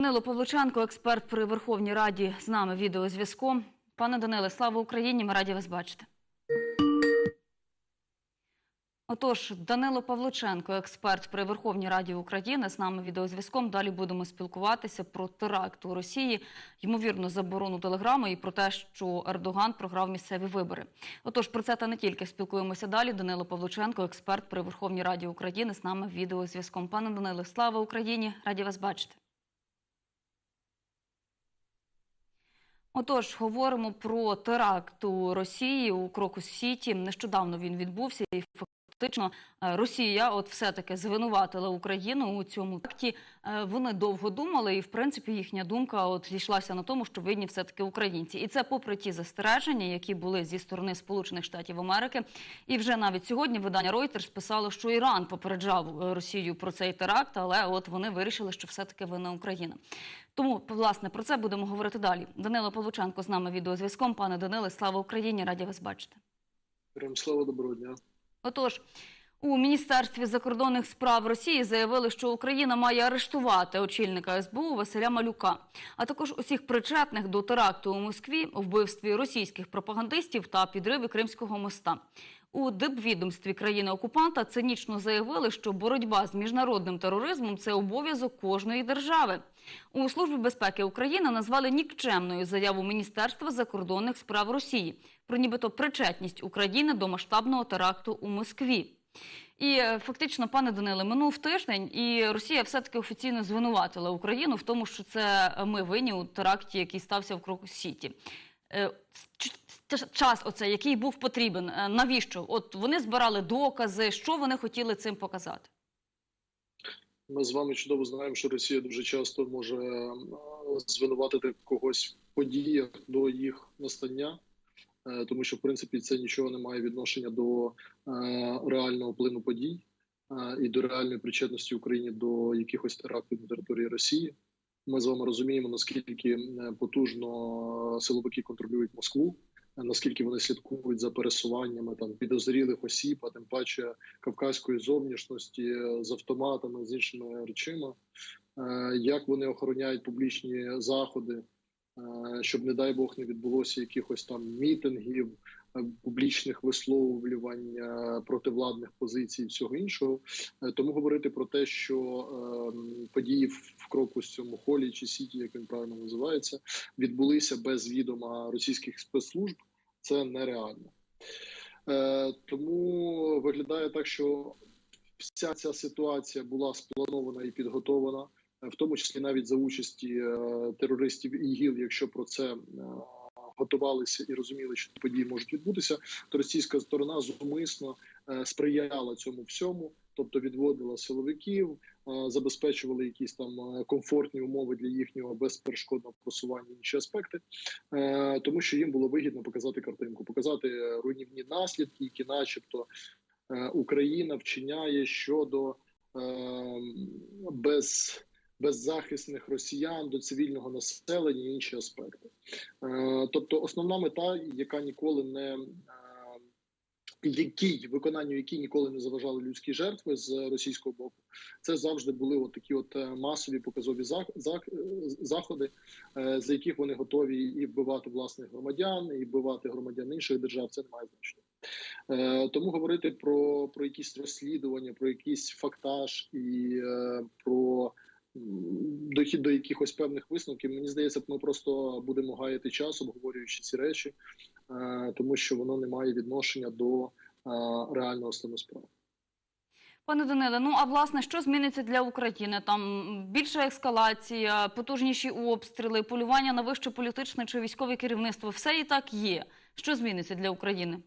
Данило Павлученко, експерт при Верховній Раді, з нами відеозв'язком. Пане Даниле, слава Україні! Ми раді вас бачити. Отож, Данило Павлученко, експерт при Верховній Раді України, з нами відеозв'язком. Далі будемо спілкуватися про теракт у Росії, ймовірно, заборону телеграми і про те, що Ердоган програв місцеві вибори. Отож, про це та не тільки спілкуємося далі. Данило Павлученко, експерт при Верховній Раді України, з нами відеозв'язком. Пане Даниле, слава Україні! Раді вас бачити. Отож, говоримо про теракт у Росії у Крокус Сіті. Нещодавно він відбувся, і фактично е, Росія, от все-таки звинуватила Україну у цьому акті. Е, Вони довго думали, і в принципі їхня думка от зійшлася на тому, що винні все-таки українці, і це попри ті застереження, які були зі сторони Сполучених Штатів Америки. І вже навіть сьогодні видання Reuters писало, що Іран попереджав е, Росію про цей теракт, але от вони вирішили, що все-таки винна Україна. Тому, власне, про це будемо говорити далі. Данило Павлученко з нами відеозв'язком. Пане Даниле, слава Україні! Раді вас бачити. Прям слава доброго дня. Отож, у Міністерстві закордонних справ Росії заявили, що Україна має арештувати очільника СБУ Василя Малюка, а також усіх причетних до теракту у Москві, вбивстві російських пропагандистів та підриві Кримського моста. У дипвідомстві країни-окупанта цинічно заявили, що боротьба з міжнародним тероризмом це обов'язок кожної держави. У Службі безпеки України назвали нікчемною заяву Міністерства закордонних справ Росії про нібито причетність України до масштабного теракту у Москві. І е, фактично, пане Даниле, минув тиждень, і Росія все-таки офіційно звинуватила Україну в тому, що це ми винні у теракті, який стався в Крокус Сіті. Час оцей, який був потрібен, е, навіщо? От вони збирали докази, що вони хотіли цим показати? Ми з вами чудово знаємо, що Росія дуже часто може е, звинуватити когось в подіях до їх настання, е, тому що в принципі це нічого не має відношення до реального плину подій і до реальної причетності України до якихось терактів на території Росії. Ми з вами розуміємо, наскільки потужно силовики контролюють Москву, наскільки вони слідкують за пересуваннями там підозрілих осіб, а тим паче кавказької зовнішності е, з автоматами, з іншими речима, Е, як вони охороняють публічні заходи, е, щоб, не дай Бог, не відбулося якихось там мітингів, публічних висловлювань противладних позицій всього іншого. Е, Тому говорити про те, що е, події в кроку з цьому холі чи сіті, як він правильно називається, відбулися без відома російських спецслужб, це нереально. Е, Тому виглядає так, що вся ця ситуація була спланована і підготовлена, е, в тому числі навіть за участі терористів ІГІЛ, якщо про це готувалися і розуміли, що події можуть відбутися, то російська сторона зумисно е, сприяла цьому всьому, тобто відводила силовиків, е, забезпечували якісь там е, комфортні умови для їхнього безперешкодного просування, інші аспекти, тому що їм було вигідно показати картинку, показати руйнівні наслідки, які, начебто, Україна вчиняє щодо без. Беззахисних росіян до цивільного населення і інші аспекти, тобто основна мета, яка ніколи не е, якій виконанню якій ніколи не заважали людські жертви з російського боку, це завжди були от такі от е, масові показові зах- зах- е, заходи, е, за яких вони готові і вбивати власних громадян, і вбивати громадян інших держав. Це не має значення. Е, Тому говорити про, про якісь розслідування, про якийсь фактаж і е, про дохід до якихось певних висновків. Мені здається, ми просто будемо гаяти час, обговорюючи ці речі, е, тому що воно не має відношення до е, реального стану справ. Пане Даниле, ну а власне, що зміниться для України? Там більша ескалація, потужніші обстріли, полювання на вище політичне чи військове керівництво. Все і так є. Що зміниться для України?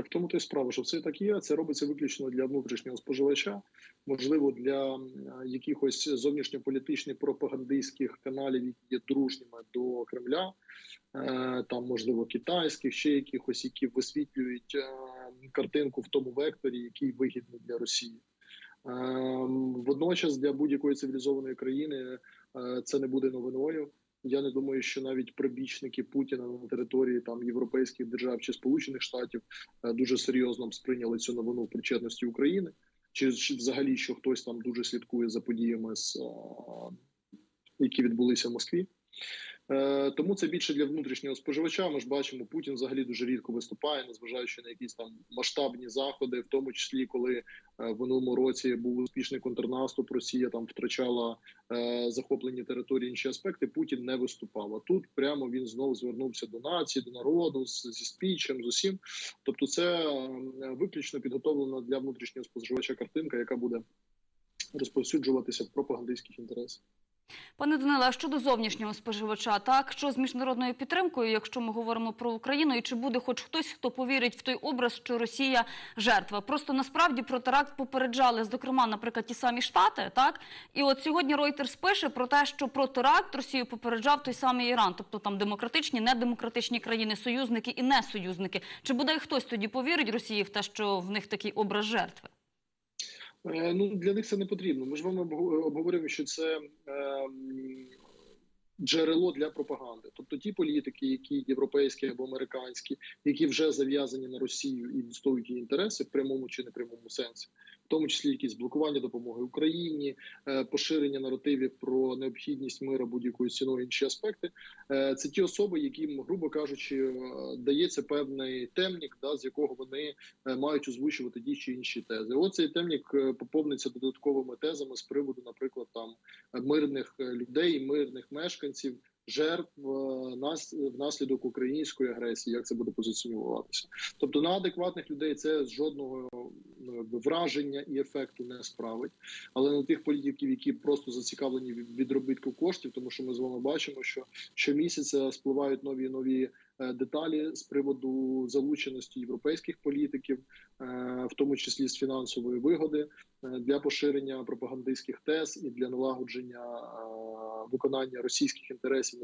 Так тому то й справа, що все так є. Це робиться виключно для внутрішнього споживача, можливо, для якихось зовнішньополітичних пропагандистських каналів, які є дружніми до Кремля, е, там можливо китайських, ще якихось, які висвітлюють е, картинку в тому векторі, який вигідний для Росії. Е, Водночас для будь-якої цивілізованої країни е, це не буде новиною. Я не думаю, що навіть прибічники Путіна на території там європейських держав чи Сполучених Штатів е, дуже серйозно сприйняли цю новину причетності України, чи, взагалі що хтось там дуже слідкує за подіями з е, які відбулися в Москві. Е, Тому це більше для внутрішнього споживача. Ми ж бачимо, Путін взагалі дуже рідко виступає, незважаючи на якісь там масштабні заходи, в тому числі коли е, в минулому році був успішний контрнаступ, Росія там втрачала е, захоплені території, інші аспекти. Путін не виступав. А тут прямо він знову звернувся до нації, до народу зі спічем, з усім. Тобто, це виключно підготовлена для внутрішнього споживача картинка, яка буде розповсюджуватися в пропагандистських інтересах. Пане Даниле, а щодо зовнішнього споживача, так що з міжнародною підтримкою, якщо ми говоримо про Україну, і чи буде хоч хтось, хто повірить в той образ, що Росія жертва? Просто насправді про теракт попереджали, зокрема, наприклад, ті самі Штати, так і от сьогодні Reuters пише про те, що про теракт Росію попереджав той самий Іран, тобто там демократичні, недемократичні країни, союзники і не союзники. Чи бодай хтось тоді повірить Росії в те, що в них такий образ жертви? Е, Ну для них це не потрібно. Ми ж вами обговорюємо, що це ем, джерело для пропаганди. Тобто ті політики, які європейські або американські, які вже зав'язані на Росію і відстоюють її інтереси в прямому чи непрямому сенсі, тому числі якісь блокування допомоги Україні, е, поширення наративів про необхідність мира будь-якою ціною інші аспекти. Е, Це ті особи, яким, грубо кажучи, е, дається певний темнік, да, з якого вони мають озвучувати ті чи інші тези. Оцей темнік поповниться додатковими тезами з приводу, наприклад, там мирних людей, мирних мешканців, жертв е, нас внаслідок української агресії, як це буде позиціонуватися. Тобто на адекватних людей це жодного ну, враження і ефекту не справить. Але на тих політиків, які просто зацікавлені від відробітку коштів, тому що ми з вами бачимо, що щомісяця спливають нові нові деталі з приводу залученості європейських політиків, е, в тому числі з фінансової вигоди е, для поширення пропагандистських тез і для налагодження е, виконання російських інтересів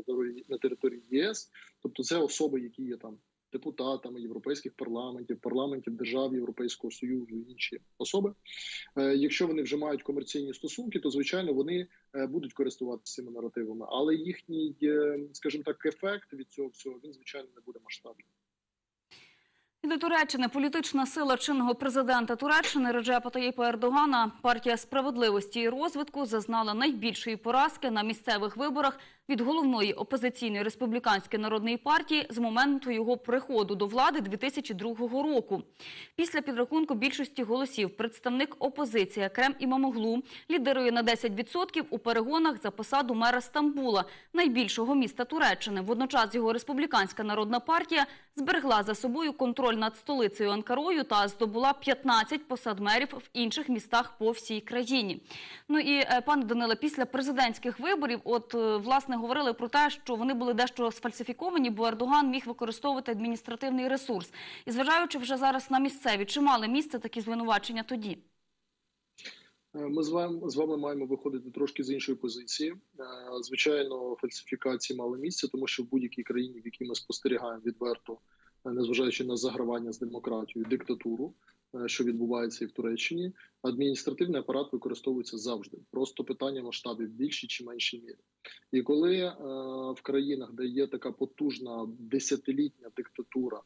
на території ЄС. Тобто, це особи, які є там депутатами європейських парламентів, парламентів держав Європейського союзу і інші особи. Е, Якщо вони вже мають комерційні стосунки, то звичайно вони е, будуть користуватися цими наративами, але їхній, е, скажімо так, ефект від цього всього він звичайно не буде масштабним. До Туреччини політична сила чинного президента Туреччини Реджепа Таїпа Ердогана, партія справедливості і розвитку зазнала найбільшої поразки на місцевих виборах від головної опозиційної республіканської народної партії з моменту його приходу до влади 2002 року. Після підрахунку більшості голосів представник опозиції Крем Імамоглу лідирує на 10% у перегонах за посаду мера Стамбула, найбільшого міста Туреччини. Водночас його республіканська народна партія зберегла за собою контроль над столицею Анкарою та здобула 15 посад мерів в інших містах по всій країні. Ну і е, пане Даниле, після президентських виборів, от е, власне говорили про те, що вони були дещо сфальсифіковані, бо Ердоган міг використовувати адміністративний ресурс. І зважаючи вже зараз на місцеві, чи мали місце такі звинувачення тоді? Е, Ми з вами з вами маємо виходити трошки з іншої позиції. Е, Звичайно, фальсифікації мали місце, тому що в будь-якій країні, в якій ми спостерігаємо відверто, е, незважаючи на загравання з демократією, диктатуру, що відбувається і в Туреччині, адміністративний апарат використовується завжди. Просто питання масштабів більші чи менші мірі. І коли е, в країнах, де є така потужна десятилітня диктатура,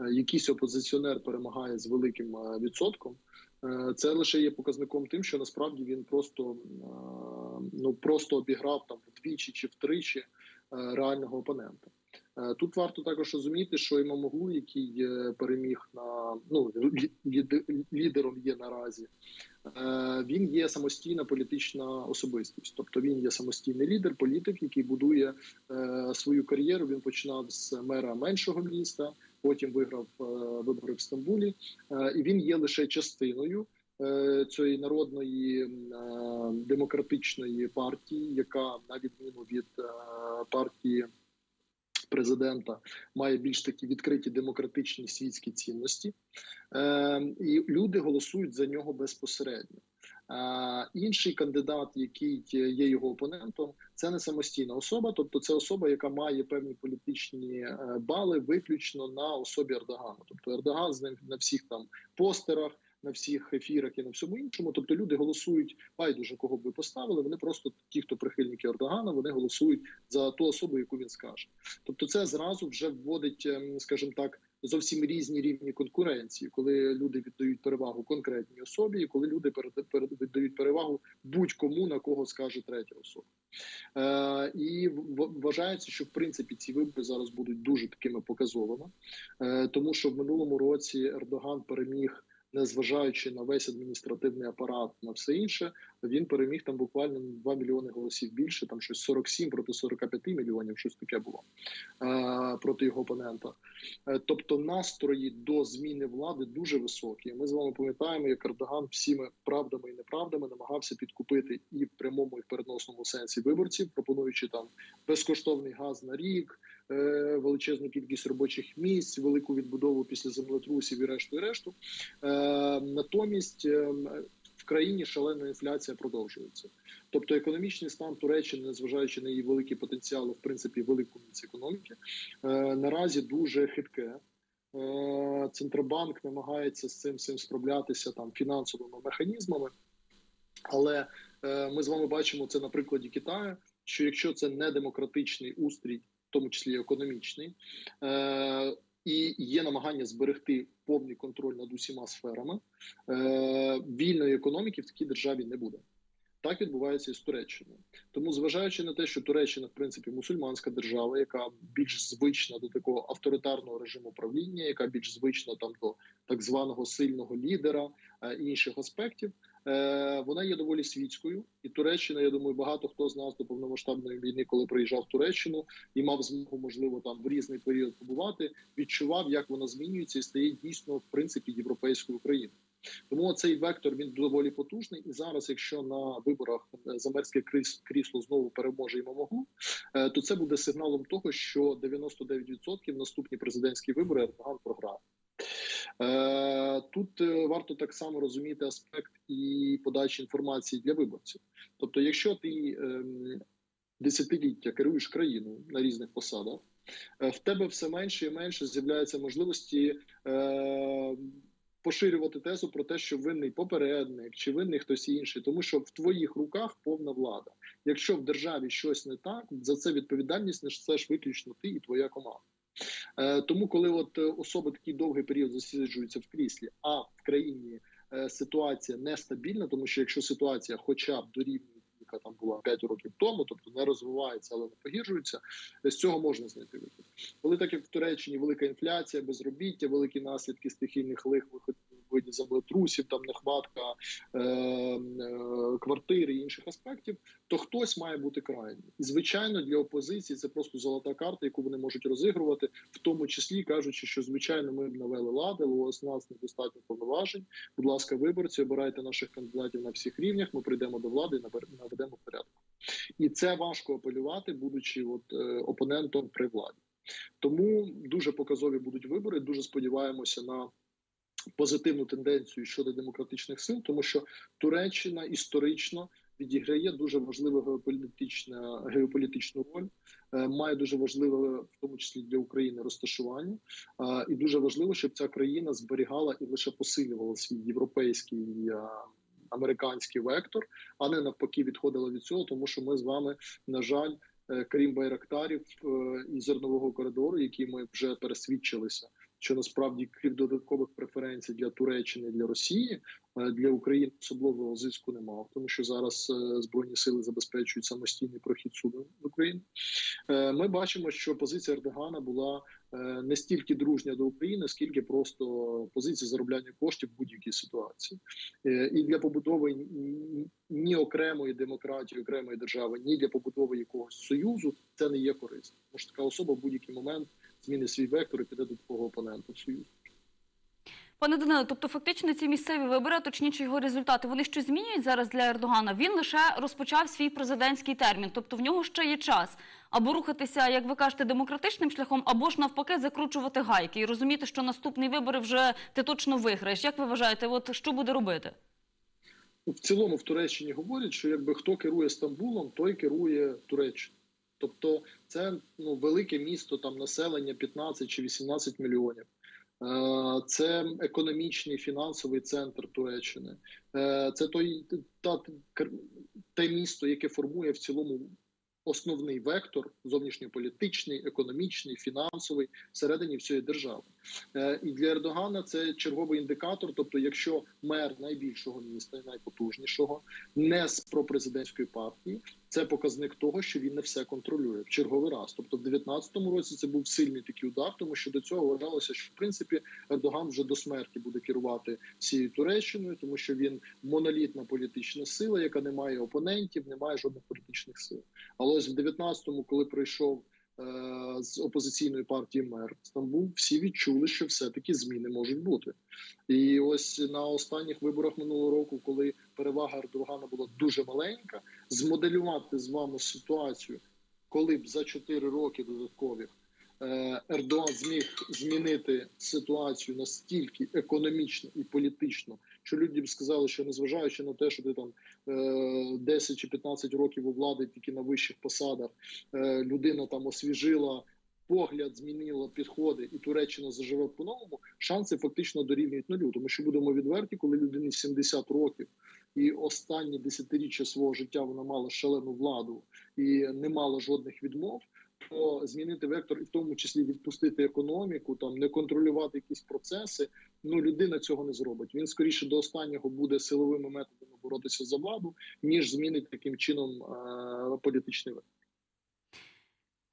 е, якийсь опозиціонер перемагає з великим е, відсотком. Е, Це лише є показником тим, що насправді він просто е, ну просто обіграв там вдвічі чи втричі е, реального опонента. Е, Тут варто також розуміти, що Імамоглу, який е, переміг на ну лідером є наразі, е, він є самостійна політична особистість, тобто він є самостійний лідер, політик, який будує е, свою кар'єру. Він починав з мера меншого міста, потім виграв е, вибори в Стамбулі, Е, і він є лише частиною е, цієї народної е, демократичної партії, яка на відміну від е, партії президента має більш такі відкриті демократичні світські цінності, Е, і люди голосують за нього безпосередньо. Е, Інший кандидат, який є його опонентом, це не самостійна особа, тобто це особа, яка має певні політичні е, бали виключно на особі Ердогана. Тобто Ердоган з ним на всіх там постерах, на всіх ефірах і на всьому іншому. Тобто люди голосують байдуже, кого б ви поставили. Вони просто ті, хто прихильники Ердогана, вони голосують за ту особу, яку він скаже. Тобто, це зразу вже вводить, ем, скажімо так, зовсім різні рівні конкуренції, коли люди віддають перевагу конкретній особі, і коли люди віддають перевагу будь-кому на кого скаже третя особа. Е, І вважається, що в принципі ці вибори зараз будуть дуже такими показовими, е, тому що в минулому році Ердоган переміг. Незважаючи на весь адміністративний апарат, на все інше, він переміг там буквально на 2 мільйони голосів більше, там щось 47 проти 45 мільйонів, щось таке було е, проти його опонента. Е, Тобто настрої до зміни влади дуже високі. Ми з вами пам'ятаємо, як Ердоган всіми правдами і неправдами намагався підкупити і в прямому, і в переносному сенсі виборців, пропонуючи там безкоштовний газ на рік, величезну кількість робочих місць, велику відбудову після землетрусів і решту і решту. Е, Натомість е, в країні шалена інфляція продовжується. Тобто економічний стан Туреччини, незважаючи на її великі потенціали, в принципі, велику міць економіки, е, наразі дуже хитке. Е, Центробанк намагається з цим всім справлятися там фінансовими механізмами, але е, ми з вами бачимо це на прикладі Китаю. Що якщо це не демократичний устрій, тому числі економічний, е, і є намагання зберегти повний контроль над усіма сферами, е, вільної економіки в такій державі не буде. Так відбувається і з Туреччиною. Тому, зважаючи на те, що Туреччина, в принципі, мусульманська держава, яка більш звична до такого авторитарного режиму правління, яка більш звична там до так званого сильного лідера е, інших аспектів, вона є доволі світською. І Туреччина, я думаю, багато хто з нас до повномасштабної війни, коли приїжджав в Туреччину і мав змогу, можливо, там в різний період побувати, відчував, як вона змінюється і стає дійсно в принципі європейською країною. Тому цей вектор він доволі потужний. І зараз, якщо на виборах е, замерське крісло знову переможе Імамогу, е, то це буде сигналом того, що 99% наступні президентські вибори Ердоган програє. Е, Тут е, варто так само розуміти аспект і подачі інформації для виборців. Тобто, якщо ти ем, десятиліття керуєш країною на різних посадах, е, в тебе все менше і менше з'являються можливості поширювати тезу про те, що винний попередник чи винний хтось інший, тому що в твоїх руках повна влада. Якщо в державі щось не так, за це відповідальність несеш виключно ти і твоя команда. Е, Тому, коли от особа особи такий довгий період засіджується в кріслі, а в країні е, ситуація нестабільна, тому що якщо ситуація, хоча б дорівнює, яка там була 5 років тому, тобто не розвивається, але не погіршується, з цього можна знайти вихід. Коли так як в Туреччині велика інфляція, безробіття, великі наслідки стихійних лих, виді землетрусів, там нехватка е, е, квартир і інших аспектів, то хтось має бути крайній. І звичайно, для опозиції це просто золота карта, яку вони можуть розігрувати, в тому числі кажучи, що звичайно ми б навели лади, у нас недостатньо повноважень. Будь ласка, виборці, обирайте наших кандидатів на всіх рівнях. Ми прийдемо до влади і наведемо порядок. І це важко апелювати, будучи от е, опонентом при владі. Тому дуже показові будуть вибори. Дуже сподіваємося на позитивну тенденцію щодо демократичних сил, тому що Туреччина історично відіграє дуже важливу геополітичну, геополітичну роль, е, має дуже важливе, в тому числі для України, розташування, е, і дуже важливо, щоб ця країна зберігала і лише посилювала свій європейський. е, Американський вектор, а не навпаки, відходила від цього, тому що ми з вами, на жаль, крім байрактарів і зернового коридору, які ми вже пересвідчилися, що насправді крім додаткових преференцій для Туреччини для Росії е, для України особливого зиску немає, тому що зараз е, збройні сили забезпечують самостійний прохід суду в Україну. Е, Ми бачимо, що позиція Ердогана була не стільки дружня до України, скільки просто позиція заробляння коштів в будь-якій ситуації. І для побудови ні окремої демократії, окремої держави, ні для побудови якогось союзу це не є корисно. Тому що така особа в будь-який момент змінить свій вектор і піде до такого опонента в союз. Пане Данило, тобто фактично ці місцеві вибори, точніше його результати, вони що змінюють зараз для Ердогана? Він лише розпочав свій президентський термін, тобто в нього ще є час або рухатися, як ви кажете, демократичним шляхом, або ж навпаки закручувати гайки і розуміти, що наступні вибори вже ти точно виграєш. Як ви вважаєте, от що буде робити? Ну, в цілому в Туреччині говорять, що якби хто керує Стамбулом, той керує Туреччиною. Тобто це ну, велике місто, там населення 15 чи 18 мільйонів. Е, Це економічний фінансовий центр Туреччини. Е, Це той та те місто, яке формує в цілому основний вектор зовнішньополітичний, економічний, фінансовий всередині всієї держави. Е, І для Ердогана це черговий індикатор. Тобто, якщо мер найбільшого міста, і найпотужнішого, не з пропрезидентської партії, це показник того, що він не все контролює в черговий раз. Тобто, в 19-му році це був сильний такий удар, тому що до цього вважалося, що в принципі Ердоган вже до смерті буде керувати всією Туреччиною, тому що він монолітна політична сила, яка не має опонентів, не має жодних політичних сил. Але ось в 19-му, коли прийшов е, з опозиційної партії мер Стамбул, всі відчули, що все-таки зміни можуть бути. І ось на останніх виборах минулого року, коли перевага Ердогана була дуже маленька, змоделювати з вами ситуацію, коли б за 4 роки додаткових е, Ердоган зміг змінити ситуацію настільки економічно і політично, що люди б сказали, що незважаючи на те, що ти там е, 10 чи 15 років у влади тільки на вищих посадах, е, людина там освіжила погляд, змінила підходи, і Туреччина заживе по-новому, шанси фактично дорівнюють нулю. Тому що будемо відверті, коли людині 70 років і останні десятиріччя свого життя вона мала шалену владу і не мала жодних відмов. Змінити вектор і в тому числі відпустити економіку, там не контролювати якісь процеси. Ну людина цього не зробить. Він скоріше до останнього буде силовими методами боротися за владу, ніж змінить таким чином е- політичний вектор.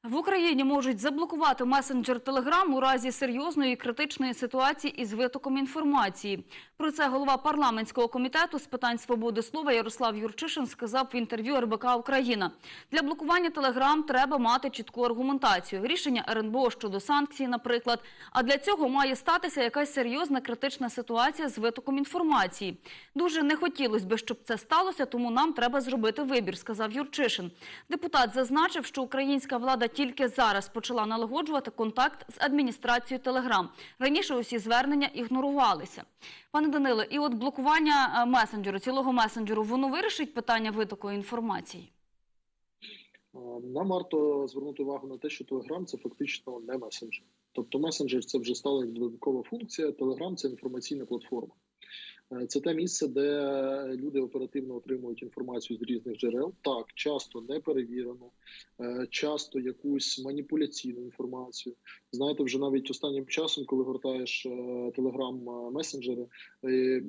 В Україні можуть заблокувати месенджер Телеграм у разі серйозної критичної ситуації із витоком інформації. Про це голова парламентського комітету з питань свободи слова Ярослав Юрчишин сказав в інтерв'ю РБК Україна. Для блокування Телеграм треба мати чітку аргументацію. Рішення РНБО щодо санкцій, наприклад. А для цього має статися якась серйозна критична ситуація з витоком інформації. Дуже не хотілося б, щоб це сталося, тому нам треба зробити вибір, сказав Юрчишин. Депутат зазначив, що українська влада тільки зараз почала налагоджувати контакт з адміністрацією Телеграм. Раніше усі звернення ігнорувалися. Пане Даниле, і от блокування е, месенджеру, цілого месенджеру, воно вирішить питання витоку інформації? Е, Нам варто звернути увагу на те, що Telegram – це фактично не месенджер. Тобто месенджер це вже стала додаткова функція. Telegram – це інформаційна платформа. Це те місце, де люди оперативно отримують інформацію з різних джерел. Так, часто не перевірену, е, часто якусь маніпуляційну інформацію. Знаєте, вже навіть останнім часом, коли гортаєш телеграм месенджери, е,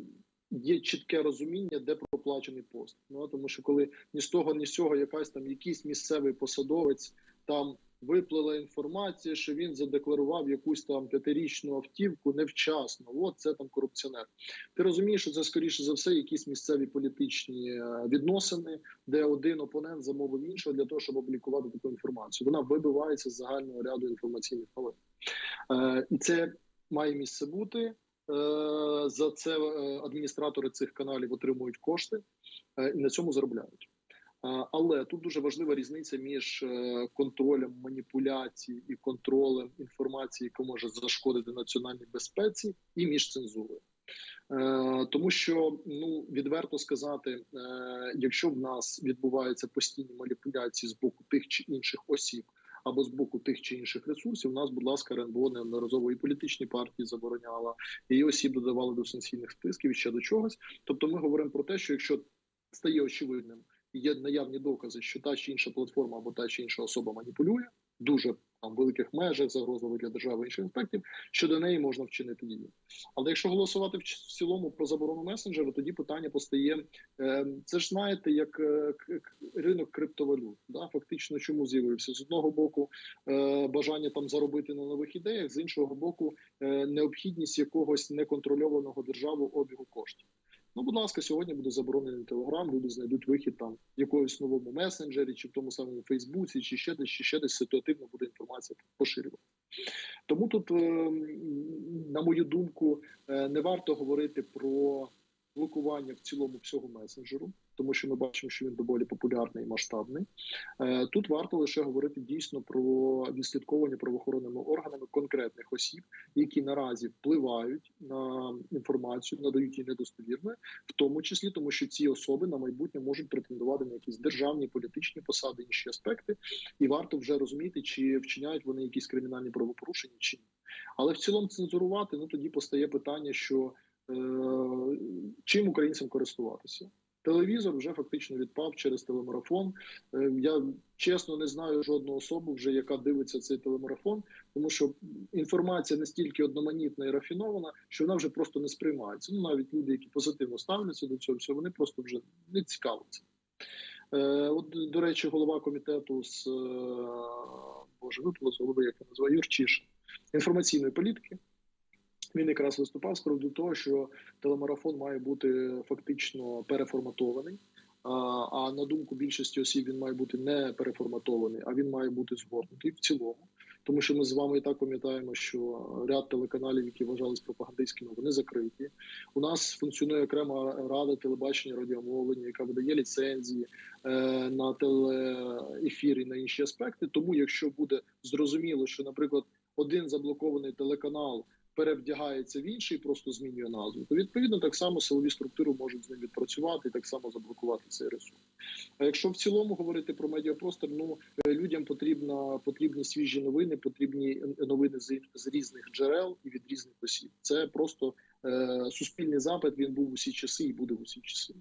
є чітке розуміння, де проплачений пост. Ну тому що коли ні з того, ні з цього якась там якийсь місцевий посадовець там виплила інформація, що він задекларував якусь там п'ятирічну автівку невчасно. От це там корупціонер. Ти розумієш, що це скоріше за все якісь місцеві політичні е, відносини, де один опонент замовив іншого для того, щоб облікувати таку інформацію. Вона вибивається з загального ряду інформаційних новин. Е, і це має місце бути. Е, За це адміністратори цих каналів отримують кошти і на цьому заробляють. Але тут дуже важлива різниця між е, контролем маніпуляцій і контролем інформації, яка може зашкодити національній безпеці, і між цензурою. Е, Тому що ну відверто сказати, е, якщо в нас відбуваються постійні маніпуляції з боку тих чи інших осіб або з боку тих чи інших ресурсів, у нас, будь ласка, РНБО неодноразово і політичні партії забороняла, і осіб додавали до санкційних списків і ще до чогось. Тобто, ми говоримо про те, що якщо стає очевидним, є наявні докази, що та чи інша платформа або та чи інша особа маніпулює дуже там великих межах, загрозливих для держави інших аспектів, щодо неї можна вчинити дії. Але якщо голосувати в цілому про заборону месенджеру, тоді питання постає: е, це ж знаєте, як е, ринок криптовалют. Да? Фактично, чому з'явився з одного боку е, бажання там заробити на нових ідеях, з іншого боку, е, необхідність якогось неконтрольованого державу обігу коштів. Ну, будь ласка, сьогодні буде заборонений телеграм. Люди знайдуть вихід там в якомусь новому месенджері, чи в тому самому Фейсбуці, чи ще десь, чи ще десь ситуативно буде інформація поширювати. Тому тут, е, на мою думку, е, не варто говорити про блокування в цілому всього месенджеру, тому що ми бачимо, що він доволі популярний і масштабний. Е, Тут варто лише говорити дійсно про відслідковування правоохоронними органами конкретних осіб, які наразі впливають на інформацію, надають її недостовірною, в тому числі тому, що ці особи на майбутнє можуть претендувати на якісь державні політичні посади, інші аспекти, і варто вже розуміти, чи вчиняють вони якісь кримінальні правопорушення чи ні. Але в цілому цензурувати ну тоді постає питання, що е, чим українцям користуватися. Телевізор вже фактично відпав через телемарафон. Е, Я чесно не знаю жодну особу, вже яка дивиться цей телемарафон, тому що інформація настільки одноманітна і рафінована, що вона вже просто не сприймається. Ну навіть люди, які позитивно ставляться до цього, всього, вони просто вже не цікавляться. Е, От, до речі, голова комітету з е, боже, випало з голови, як він називає Юрчишин, інформаційної політики. Він якраз виступав з приводу того, що телемарафон має бути фактично переформатований. А, на думку більшості осіб він має бути не переформатований, а він має бути згорнутий в цілому. Тому що ми з вами і так пам'ятаємо, що ряд телеканалів, які вважались пропагандистськими, вони закриті. У нас функціонує окрема рада телебачення радіомовлення, яка видає ліцензії е, на телеефір і на інші аспекти. Тому, якщо буде зрозуміло, що, наприклад, один заблокований телеканал перевдягається в інший, просто змінює назву, то відповідно так само силові структури можуть з ним відпрацювати і так само заблокувати цей ресурс. А якщо в цілому говорити про медіапростор, ну е, людям потрібно потрібні свіжі новини, потрібні новини з, з різних джерел і від різних осіб. Це просто е, суспільний запит. Він був усі часи і буде в усі часи.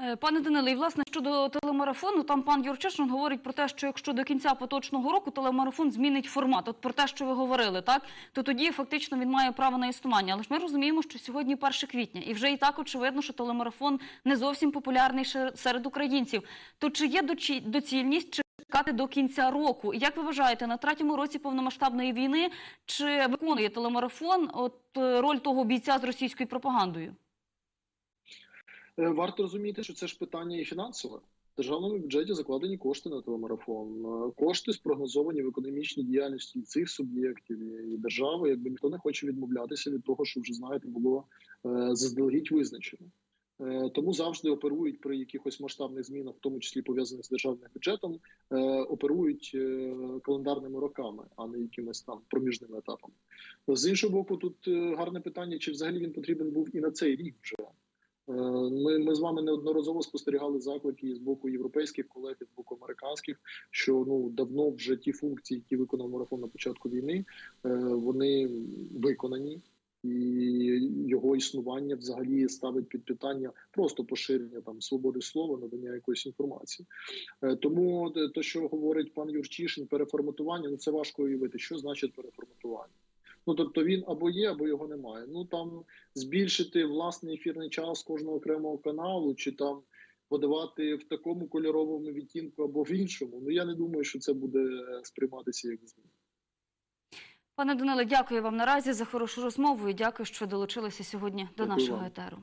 Е, Пане Даниле, і власне щодо телемарафону, там пан Юрчишин говорить про те, що якщо до кінця поточного року телемарафон змінить формат, от про те, що ви говорили, так то тоді фактично він має право на існування. Але ж ми розуміємо, що сьогодні 1 квітня, і вже і так очевидно, що телемарафон не зовсім популярний серед українців. То чи є доцільність чекати до кінця року? І Як ви вважаєте, на третьому році повномасштабної війни чи виконує телемарафон от е, роль того бійця з російською пропагандою? Е, Варто розуміти, що це ж питання і фінансове. В державному бюджеті закладені кошти на телемарафон, Е, кошти спрогнозовані в економічній діяльності цих суб'єктів і держави. Якби ніхто не хоче відмовлятися від того, що вже знаєте, було е, заздалегідь визначено. Тому завжди оперують при якихось масштабних змінах, в тому числі пов'язаних з державним бюджетом, оперують календарними роками, а не якимись там проміжними етапами. З іншого боку, тут гарне питання: чи взагалі він потрібен був і на цей рік вже. Е, Ми, ми з вами неодноразово спостерігали заклики з боку європейських колег, і з боку американських, що ну давно вже ті функції, які виконав марафон на початку війни, е, вони виконані, і його існування взагалі ставить під питання просто поширення там свободи слова, надання якоїсь інформації. Е, Тому те, що говорить пан Юрчишин, переформатування, ну це важко уявити, що значить переформатування. Ну тобто він або є, або його немає. Ну там збільшити власний ефірний час кожного окремого каналу, чи там подавати в такому кольоровому відтінку або в іншому. Ну я не думаю, що це буде сприйматися як зміна. Пане Даниле, дякую вам наразі за хорошу розмову і дякую, що долучилися сьогодні до Дякую нашого вам. етеру.